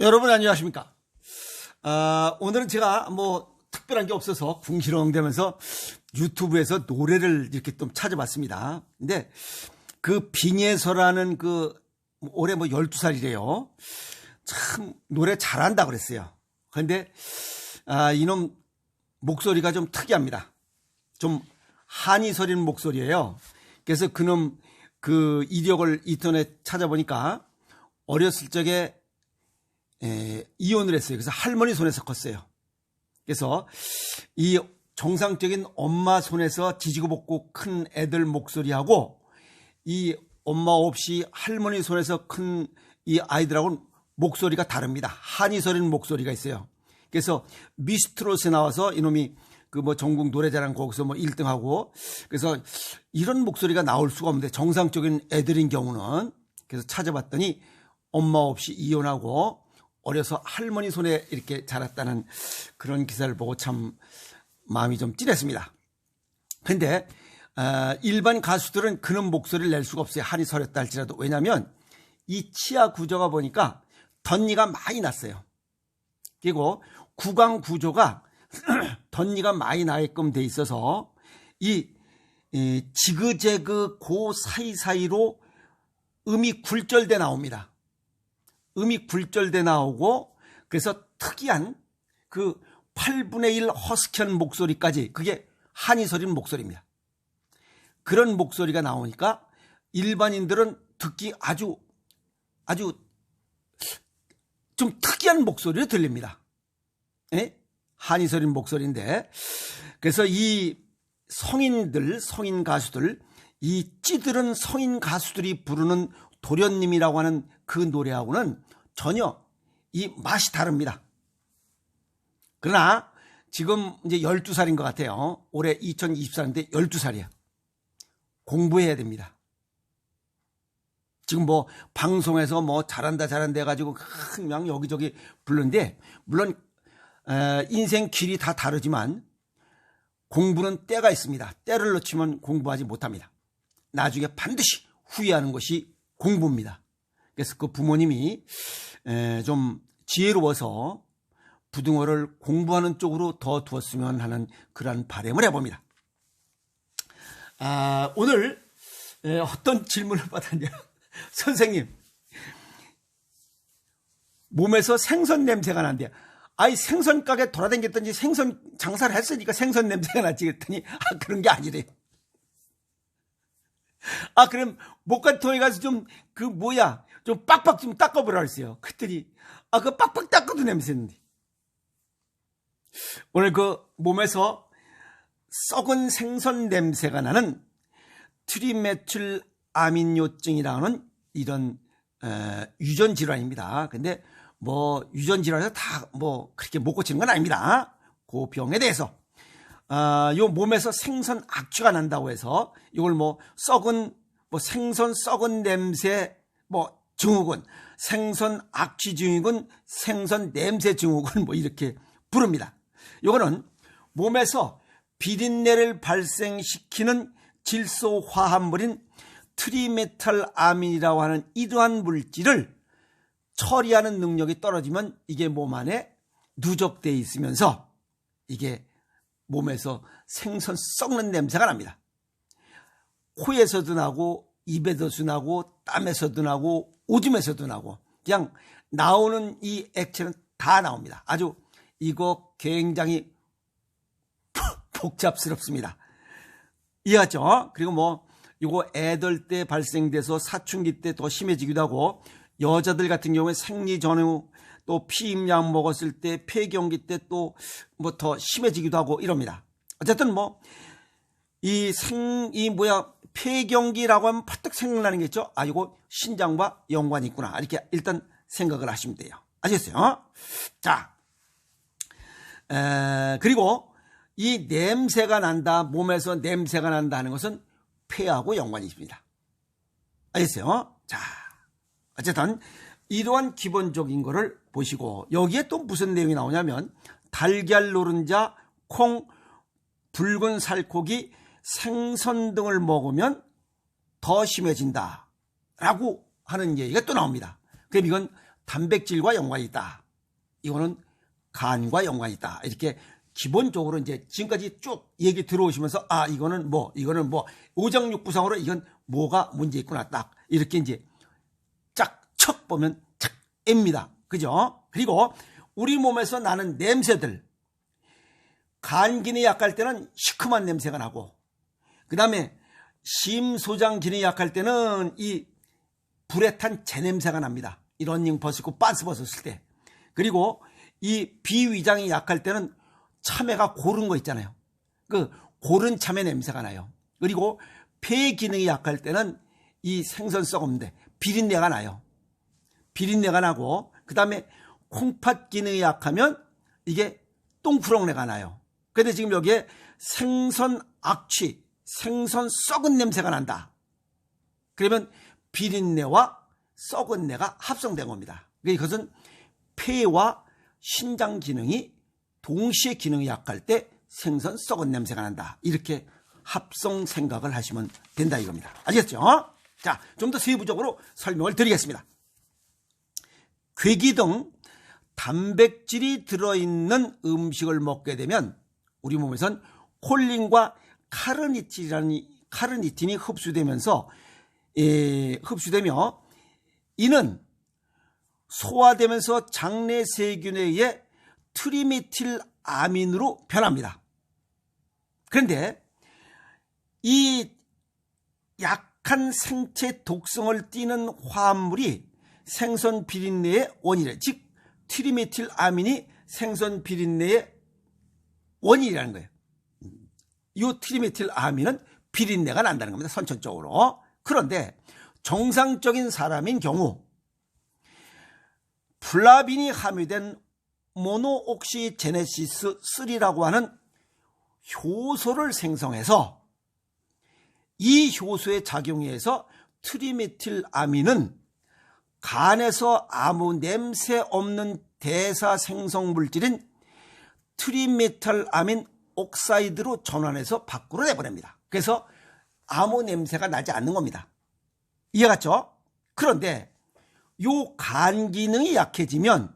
여러분 안녕하십니까? 아, 오늘은 제가 뭐 특별한 게 없어서 궁시렁대면서 유튜브에서 노래를 이렇게 좀 찾아봤습니다. 근데 그 빙예서라는 그 올해 뭐 12살이래요. 참 노래 잘한다 그랬어요. 그런데 아, 이놈 목소리가 좀 특이합니다. 좀 한이 서린 목소리예요. 그래서 그놈 그 이력을 인터넷 찾아보니까 어렸을 적에 에, 이혼을 했어요. 그래서 할머니 손에서 컸어요. 그래서 이 정상적인 엄마 손에서 지지고 볶고 큰 애들 목소리하고 이 엄마 없이 할머니 손에서 큰 이 아이들하고는 목소리가 다릅니다. 한이 서린 목소리가 있어요. 그래서 미스트롯에 나와서 이놈이 그 뭐 전국 노래자랑 거기서 뭐 1등하고 그래서 이런 목소리가 나올 수가 없는데 정상적인 애들인 경우는 그래서 찾아봤더니 엄마 없이 이혼하고 어려서 할머니 손에 이렇게 자랐다는 그런 기사를 보고 참 마음이 좀 찔했습니다. 근데 어, 일반 가수들은 그런 목소리를 낼 수가 없어요. 한이 서렸다 할지라도. 왜냐하면 이 치아 구조가 보니까 덧니가 많이 났어요. 그리고 구강 구조가 덧니가 많이 나게끔 돼 있어서 이, 이 지그재그 고 사이사이로 음이 굴절돼 나옵니다. 음이 굴절돼 나오고 그래서 특이한 그 8분의 1 허스키한 목소리까지 그게 한이 서린 목소리입니다. 그런 목소리가 나오니까 일반인들은 듣기 아주 아주 좀 특이한 목소리로 들립니다. 예? 한이 서린 목소리인데 그래서 이 성인들 성인 가수들 이 찌들은 성인 가수들이 부르는 도련님이라고 하는 그 노래하고는 전혀 이 맛이 다릅니다. 그러나 지금 이제 12살인 것 같아요. 올해 2024년인데 12살이야. 공부해야 됩니다. 지금 뭐 방송에서 뭐 잘한다 잘한다 해가지고 그냥 여기저기 부르는데 물론 인생 길이 다 다르지만 공부는 때가 있습니다. 때를 놓치면 공부하지 못합니다. 나중에 반드시 후회하는 것이 공부입니다. 그래서 그 부모님이 좀 지혜로워서 부등호를 공부하는 쪽으로 더 두었으면 하는 그러한 바램을 해봅니다. 아, 오늘 어떤 질문을 받았냐. 선생님, 몸에서 생선 냄새가 난대요. 아이 생선 가게 돌아다녔더니 생선 장사를 했으니까 생선 냄새가 났지 그랬더니 아 그런 게 아니래. 아 그럼 목간통에 가서 좀 그 뭐야 좀 빡빡 좀 닦아보라 그랬어요. 그랬더니 아 그 빡빡 닦아도 냄새는데. 오늘 그 몸에서 썩은 생선 냄새가 나는 트리메틸 아민요증이라는 이런 에, 유전 질환입니다. 근데 뭐 유전 질환에서 다 뭐 그렇게 못 고치는 건 아닙니다. 그 병에 대해서 아, 요 몸에서 생선 악취가 난다고 해서 이걸 뭐 썩은 뭐 생선 썩은 냄새 뭐 증후군, 생선 악취 증후군, 생선 냄새 증후군 뭐 이렇게 부릅니다. 요거는 몸에서 비린내를 발생시키는 질소 화합물인 트리메탈 아민이라고 하는 이러한 물질을 처리하는 능력이 떨어지면 이게 몸 안에 누적되어 있으면서 이게 몸에서 생선 썩는 냄새가 납니다. 코에서도 나고 입에서도 나고 땀에서도 나고 오줌에서도 나고 그냥 나오는 이 액체는 다 나옵니다. 아주 이거 굉장히 복잡스럽습니다. 이해하죠? 그리고 뭐 이거 애들 때 발생돼서 사춘기 때 더 심해지기도 하고 여자들 같은 경우에 생리 전후 또 피임약 먹었을 때 폐경기 때 또 뭐 더 심해지기도 하고 이럽니다. 어쨌든 뭐 이 생 이 뭐야 폐경기라고 하면 퍼뜩 생각나는 게 있죠. 아 이거 신장과 연관이 있구나 이렇게 일단 생각을 하시면 돼요. 아시겠어요? 자 에, 그리고 이 냄새가 난다 몸에서 냄새가 난다는 것은 폐하고 연관이 있습니다. 알겠어요? 자 어쨌든 이러한 기본적인 거를 보시고 여기에 또 무슨 내용이 나오냐면 달걀 노른자, 콩, 붉은 살코기, 생선 등을 먹으면 더 심해진다 라고 하는 얘기가 또 나옵니다. 그럼 이건 단백질과 연관이 있다. 이거는 간과 연관이 있다. 이렇게 기본적으로 이제 지금까지 쭉 얘기 들어오시면서 아 이거는 뭐 이거는 뭐 오장육부상으로 이건 뭐가 문제 있구나 딱 이렇게 이제 짝 척 보면 착 앱니다. 그죠? 그리고 우리 몸에서 나는 냄새들 간 기능이 약할 때는 시큼한 냄새가 나고 그 다음에 심소장 기능이 약할 때는 이 불에 탄 재냄새가 납니다. 이 러닝 벗고 빤스 벗었을 때. 그리고 이 비위장이 약할 때는 참외가 고른 거 있잖아요. 그 고른 참외 냄새가 나요. 그리고 폐 기능이 약할 때는 이 생선 썩었는데 비린내가 나요. 비린내가 나고 그 다음에 콩팥 기능이 약하면 이게 똥구렁내가 나요. 근데 지금 여기에 생선 악취, 생선 썩은 냄새가 난다. 그러면 비린내와 썩은 내가 합성된 겁니다. 그러니까 이것은 폐와 신장 기능이 동시에 기능이 약할 때 생선 썩은 냄새가 난다. 이렇게 합성 생각을 하시면 된다 이겁니다. 아시겠죠? 자, 좀 더 세부적으로 설명을 드리겠습니다. 괴기 등 단백질이 들어있는 음식을 먹게 되면 우리 몸에선 콜린과 카르니틴이라는 카르니틴이 흡수되면서 예, 흡수되며 이는 소화되면서 장내 세균에 의해 트리메틸 아민으로 변합니다. 그런데 이 약한 생체 독성을 띠는 화합물이 생선 비린내의 원인이래. 즉 트리메틸 아민이 생선 비린내의 원인이라는 거예요. 이 트리메틸 아민은 비린내가 난다는 겁니다. 선천적으로. 그런데 정상적인 사람인 경우 플라빈이 함유된 모노옥시제네시스 3라고 하는 효소를 생성해서 이 효소의 작용에 의해서 트리메틸 아민은 간에서 아무 냄새 없는 대사 생성 물질인 트리메탈 아민 옥사이드로 전환해서 밖으로 내보냅니다. 그래서 아무 냄새가 나지 않는 겁니다. 이해갔죠? 그런데 요 간 기능이 약해지면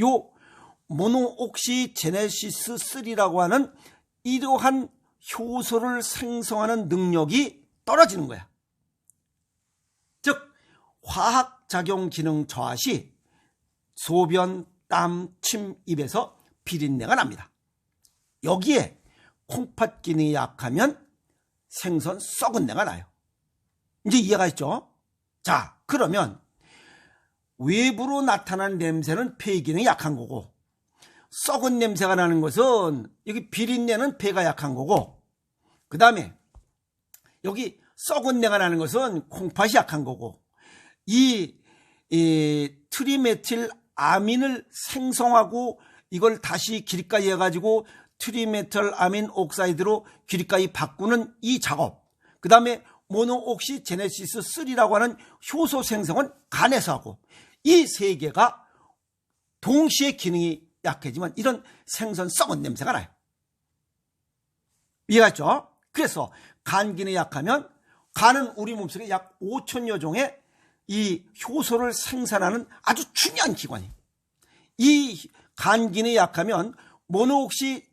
요 모노옥시 제네시스 3라고 하는 이러한 효소를 생성하는 능력이 떨어지는 거야. 즉 화학작용 기능 저하 시 소변, 땀, 침, 입에서 비린내가 납니다. 여기에 콩팥 기능이 약하면 생선 썩은 내가 나요. 이제 이해가 있죠? 자, 그러면 외부로 나타난 냄새는 폐 기능이 약한 거고 썩은 냄새가 나는 것은 여기 비린내는 폐가 약한 거고 그 다음에 여기 썩은 내가 나는 것은 콩팥이 약한 거고 이, 이 트리메틸 아민을 생성하고 이걸 다시 길가에 해가지고 트리메탈 아민 옥사이드로 길가에 바꾸는 이 작업 그 다음에 모노옥시 제네시스 3라고 하는 효소 생성은 간에서 하고 이 세 개가 동시에 기능이 약해지만 이런 생선 썩은 냄새가 나요. 이해갔죠? 그래서 간 기능이 약하면 간은 우리 몸속에 약 5천여 종의 이 효소를 생산하는 아주 중요한 기관이에요. 이 간 기능이 약하면 모노옥시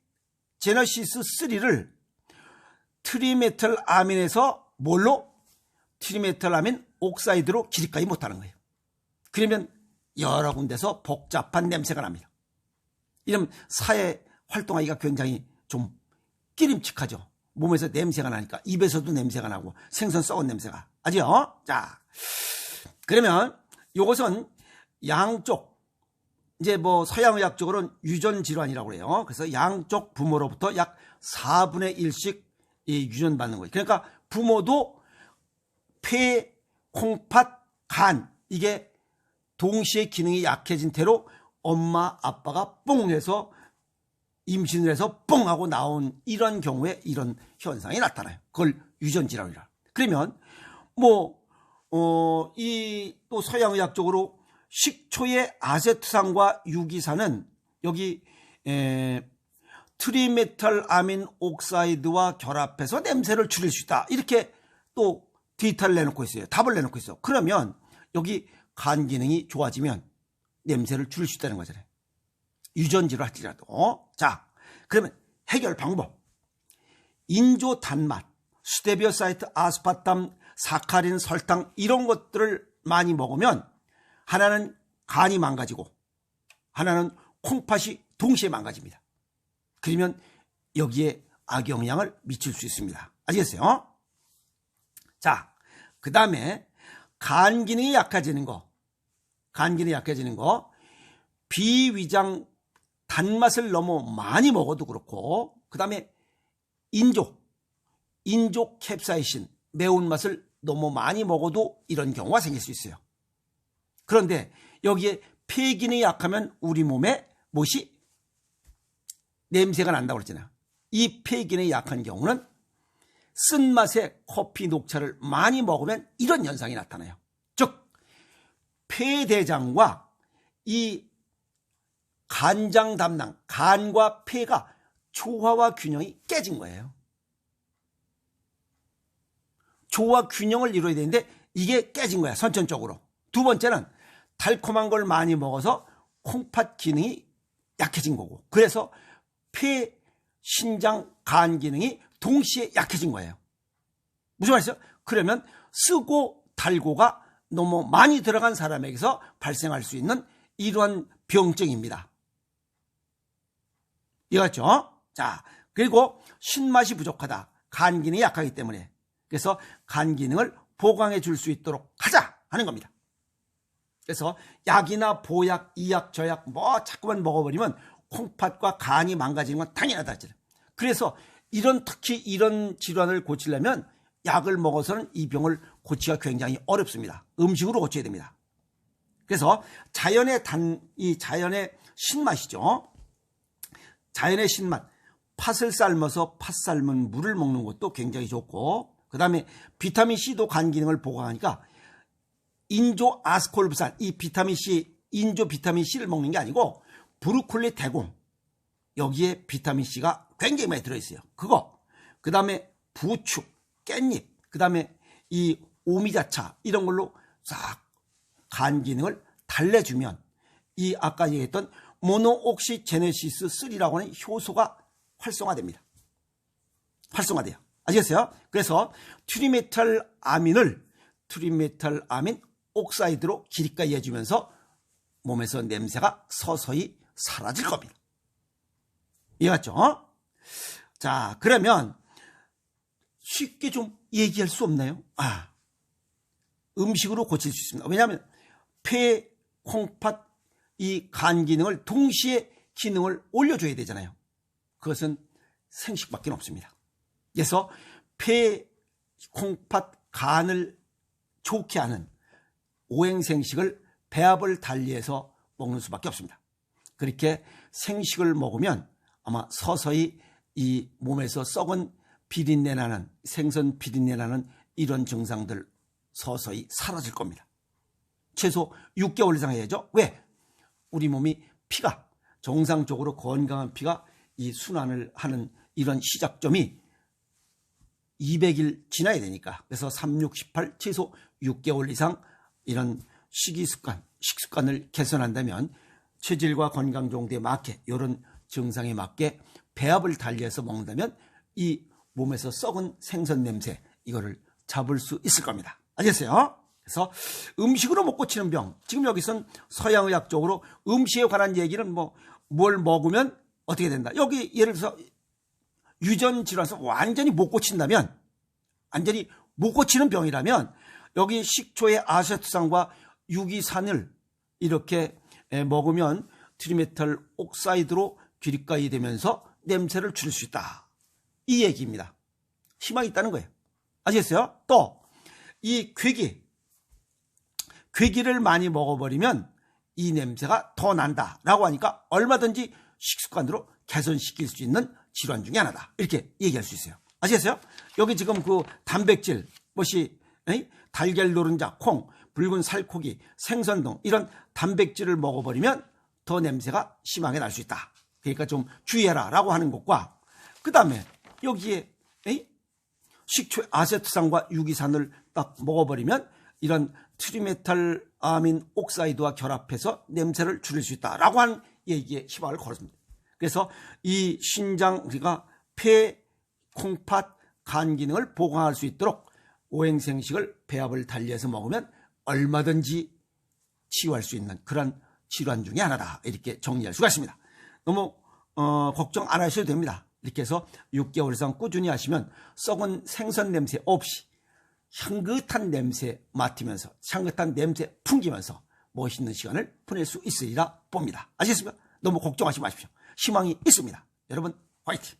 제네시스 3를 트리메탈 아민에서 뭘로? 트리메탈 아민 옥사이드로 기립까지 못하는 거예요. 그러면 여러 군데서 복잡한 냄새가 납니다. 이러면 사회 활동하기가 굉장히 좀 끼림칙하죠. 몸에서 냄새가 나니까 입에서도 냄새가 나고 생선 썩은 냄새가 아죠? 자, 그러면 이것은 양쪽 이제 뭐 서양의학 적으로는 유전 질환이라고 그래요. 그래서 양쪽 부모로부터 약 4분의 1씩 유전 받는 거예요. 그러니까 부모도 폐, 콩팥, 간 이게 동시에 기능이 약해진 태로 엄마 아빠가 뽕 해서 임신을 해서 뽕 하고 나온 이런 경우에 이런 현상이 나타나요. 그걸 유전 질환이라. 그러면 뭐 어, 이 또 서양의학적으로 식초의 아세트산과 유기산은 여기 에, 트리메탈 아민 옥사이드와 결합해서 냄새를 줄일 수 있다. 이렇게 또 데이터를 내놓고 있어요. 답을 내놓고 있어. 그러면 여기 간 기능이 좋아지면 냄새를 줄일 수 있다는 거잖아요. 유전지로 할지라도. 자, 그러면 해결 방법. 인조 단맛, 스테비오사이트, 아스파탐, 사카린, 설탕 이런 것들을 많이 먹으면 하나는 간이 망가지고 하나는 콩팥이 동시에 망가집니다. 그러면 여기에 악영향을 미칠 수 있습니다. 아시겠어요? 자, 그 다음에 간 기능이 약해지는 거, 간 기능이 약해지는 거, 비위장 단맛을 너무 많이 먹어도 그렇고, 그 다음에 인조, 인조 캡사이신, 매운맛을 너무 많이 먹어도 이런 경우가 생길 수 있어요. 그런데 여기에 폐 기능이 약하면 우리 몸에 무엇이 냄새가 난다고 그랬잖아요. 이 폐 기능이 약한 경우는 쓴맛의 커피 녹차를 많이 먹으면 이런 현상이 나타나요. 즉, 폐대장과 이 간장 담당, 간과 폐가 조화와 균형이 깨진 거예요. 조화 균형을 이루어야 되는데 이게 깨진 거야, 선천적으로. 두 번째는 달콤한 걸 많이 먹어서 콩팥 기능이 약해진 거고. 그래서 폐, 신장, 간 기능이 동시에 약해진 거예요. 무슨 말이죠? 그러면 쓰고 달고가 너무 많이 들어간 사람에게서 발생할 수 있는 이러한 병증입니다. 이해갔죠? 자, 그리고 신맛이 부족하다. 간 기능이 약하기 때문에. 그래서 간 기능을 보강해 줄 수 있도록 하자 하는 겁니다. 그래서 약이나 보약, 이약, 저약 뭐 자꾸만 먹어버리면 콩팥과 간이 망가지는 건 당연하다. 그래서 이런 특히 이런 질환을 고치려면 약을 먹어서는 이 병을 고치기가 굉장히 어렵습니다. 음식으로 고쳐야 됩니다. 그래서 자연의 단, 이 자연의 신맛이죠. 자연의 신맛. 팥을 삶아서 팥 삶은 물을 먹는 것도 굉장히 좋고, 그 다음에 비타민 C도 간 기능을 보강하니까 인조 아스콜브산, 이 비타민 C, 인조 비타민 C를 먹는 게 아니고 브루콜리 대공. 여기에 비타민 C가 굉장히 많이 들어있어요. 그거. 그 다음에 부추, 깻잎, 그 다음에 이 오미자차, 이런 걸로 싹 간 기능을 달래주면 이 아까 얘기했던 모노옥시제네시스 3라고 하는 효소가 활성화됩니다. 활성화돼요. 아시겠어요? 그래서 트리메탈 아민을 트리메탈 아민 옥사이드로 기립가해 주면서 몸에서 냄새가 서서히 사라질 겁니다. 이해갔죠? 자, 그러면 쉽게 좀 얘기할 수 없나요? 아, 음식으로 고칠 수 있습니다. 왜냐하면 폐, 콩팥, 이 간 기능을 동시에 기능을 올려줘야 되잖아요. 그것은 생식밖에 없습니다. 그래서 폐, 콩팥, 간을 좋게 하는 오행생식을 배합을 달리해서 먹는 수밖에 없습니다. 그렇게 생식을 먹으면 아마 서서히 이 몸에서 썩은 비린내 나는 생선 비린내 나는 이런 증상들 서서히 사라질 겁니다. 최소 6개월 이상 해야죠. 왜? 우리 몸이 피가 정상적으로 건강한 피가 이 순환을 하는 이런 시작점이 200일 지나야 되니까. 그래서 3, 6, 18 최소 6개월 이상 이런 식이 습관, 식습관을 개선한다면 체질과 건강 정도에 맞게 이런 증상에 맞게 배합을 달리해서 먹는다면 이 몸에서 썩은 생선 냄새 이거를 잡을 수 있을 겁니다. 알겠어요? 그래서 음식으로 못 고치는 병. 지금 여기선 서양의학 적으로 음식에 관한 얘기는 뭐 뭘 먹으면 어떻게 된다. 여기 예를 들어서 유전 질환에서 완전히 못 고친다면 완전히 못 고치는 병이라면 여기 식초의 아세트산과 유기산을 이렇게 먹으면 트리메탈 옥사이드로 귀립가이 되면서 냄새를 줄일 수 있다. 이 얘기입니다. 희망이 있다는 거예요. 아시겠어요? 또, 이 괴기, 괴기를 많이 먹어버리면 이 냄새가 더 난다라고 하니까 얼마든지 식습관으로 개선시킬 수 있는 질환 중에 하나다. 이렇게 얘기할 수 있어요. 아시겠어요? 여기 지금 그 단백질, 뭐시, 달걀 노른자, 콩, 붉은 살코기, 생선 등 이런 단백질을 먹어버리면 더 냄새가 심하게 날 수 있다. 그러니까 좀 주의해라 라고 하는 것과 그 다음에 여기에 식초 아세트산과 유기산을 딱 먹어버리면 이런 트리메탈 아민 옥사이드와 결합해서 냄새를 줄일 수 있다라고 한 얘기에 희망을 걸었습니다. 그래서 이 신장 우리가 폐, 콩팥, 간 기능을 보강할 수 있도록 오행생식을 배합을 달리해서 먹으면 얼마든지 치유할 수 있는 그런 질환 중에 하나다. 이렇게 정리할 수가 있습니다. 너무 어, 걱정 안 하셔도 됩니다. 이렇게 해서 6개월 이상 꾸준히 하시면 썩은 생선 냄새 없이 향긋한 냄새 맡으면서 향긋한 냄새 풍기면서 멋있는 시간을 보낼 수 있으리라 봅니다. 아시겠습니까? 너무 걱정하지 마십시오. 희망이 있습니다. 여러분 화이팅!